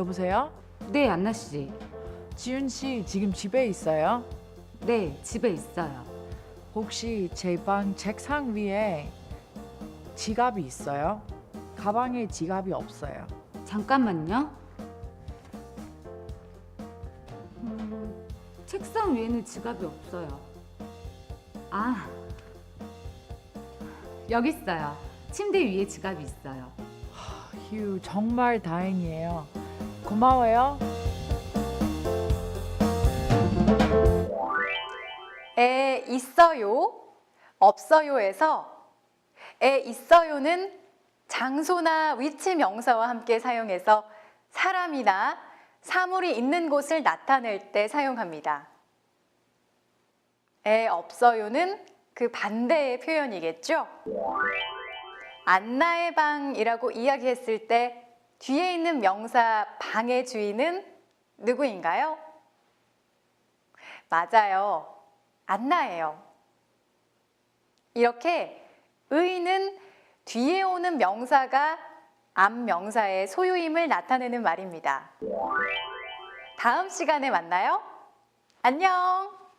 여보세요? 네, 안나 씨. 지윤 씨 지금 집에 있어요? 네, 집에 있어요. 혹시 제 방 책상 위에 지갑이 있어요? 가방에 지갑이 없어요. 잠깐만요. 음, 책상 위에는 지갑이 없어요. 아, 여기 있어요. 침대 위에 지갑이 있어요. 휴, 정말 다행이에요. 고마워요. 에 있어요, 없어요에서 에 있어요는 장소나 위치 명사와 함께 사용해서 사람이나 사물이 있는 곳을 나타낼 때 사용합니다. 에 없어요는 그 반대의 표현이겠죠? 안나의 방이라고 이야기했을 때 뒤에 있는 명사 방의 주인은 누구인가요? 맞아요. 안나예요. 이렇게 의는 뒤에 오는 명사가 앞 명사의 소유임을 나타내는 말입니다. 다음 시간에 만나요. 안녕!